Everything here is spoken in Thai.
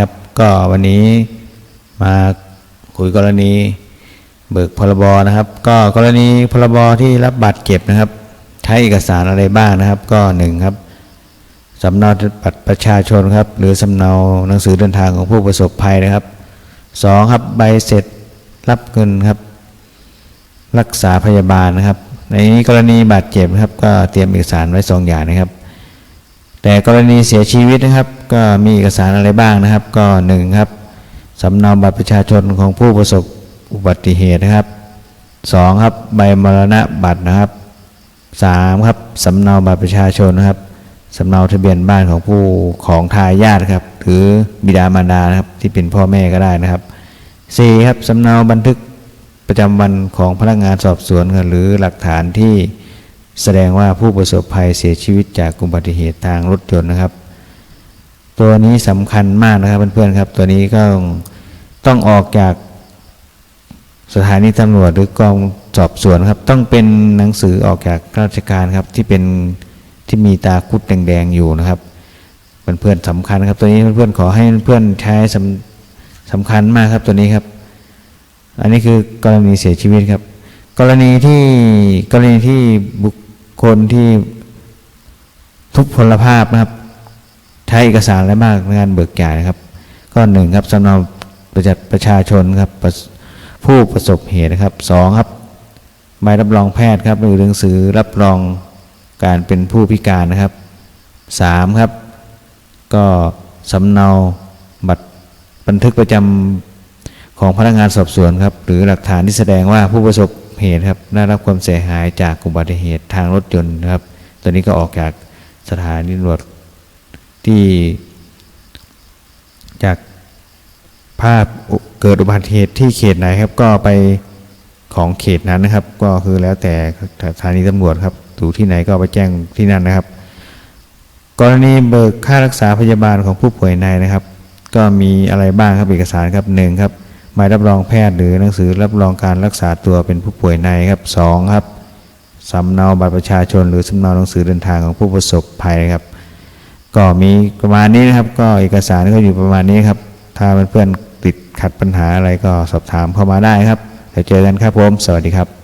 ครับ ก็วันนี้มาคุยกรณีเบิกพรบนะครับ ก็กรณีพรบที่รับบาดเจ็บนะครับ ใช้เอกสารอะไรบ้างนะครับ ก็หนึ่งครับสำเนาบัตรประชาชนครับ หรือสำเนาหนังสือเดินทางของผู้ประสบภัยนะครับสองครับใบเสร็จรับเงินครับ รักษาพยาบาลนะครับ ในนี้กรณีบาดเจ็บนะครับ ก็เตรียมเอกสารไว้สองอย่างนะครับ แต่กรณีเสียชีวิตนะครับก็มีเอกสารอะไรบ้างนะครับ ก็หนึ่งครับสำเนาบัตรประชาชนของผู้ประสบอุบัติเหตุนะครับสองครับใบมรณะบัตรนะครับสามครับสำเนาบัตรประชาชนนะครับสำเนาทะเบียนบ้านของผู้ของทายาทครับหรือบิดามารดานะครับที่เป็นพ่อแม่ก็ได้นะครับสี่ครับสำเนาบันทึกประจำวันของพนักงานสอบสวนหรือหลักฐานที่แสดงว่าผู้ประสบภัยเสียชีวิตจากอุบัติเหตุทางรถยนต์นะครับ ตัวนี้สำคัญมากนะครับเพื่อนๆครับ ตัวนี้ก็ต้องออกจากสถานีตำรวจหรือกองสอบสวนครับ ต้องเป็นหนังสือออกจากราชการครับที่เป็นที่มีตาคุดแดงๆอยู่นะครับเพื่อนๆสำคัญครับ ตัวนี้เพื่อนๆขอให้เพื่อนๆใช้สำสำคัญมากครับตัวนี้ครับ อันนี้คือกรณีเสียชีวิตครับ กรณีที่กรณีที่บุคคลที่ทุพพลภาพนะครับ ช้เอกสารอะไรบ้างในการเบิกจ่ายนะครับก็หนึ่งครับสำเนาประจัดประชาชนครับผู้ประสบเหตุนะครับสองครับใบรับรองแพทย์ครับหรือหนังสือรับรองการเป็นผู้พิการนะครับสามครับ ก็สำเนาบัตรบันทึกประจำของพนักงานสอบสวนครับ หรือหลักฐานที่แสดงว่าผู้ประสบเหตุครับได้รับความเสียหายจากอุบัติเหตุทางรถยนต์นะครับ ตัวนี้ก็ออกจากสถานีตำรวจ ที่จากภาพเกิดอุบัติเหตุที่เขตไหนครับ ก็ไปของเขตนั้นนะครับ ก็คือแล้วแต่สถานีตำรวจครับอยู่ที่ไหนก็ไปแจ้งที่นั่นนะครับ กรณีเบิกค่ารักษาพยาบาลของผู้ป่วยในนะครับ ก็มีอะไรบ้างครับเอกสารครับหนึ่งครับใบรับรองแพทย์หรือหนังสือรับรองการรักษาตัวเป็นผู้ป่วยในครับสองครับสำเนาบัตรประชาชน หรือสำเนาหนังสือเดินทางของผู้ประสบภัยครับ ก็มีประมาณนี้นะครับ ก็เอกสารก็อยู่ประมาณนี้ครับ ถ้าเพื่อนๆติดขัดปัญหาอะไรก็สอบถามเข้ามาได้ครับเดี๋ยวเจอกันครับผม สวัสดีครับ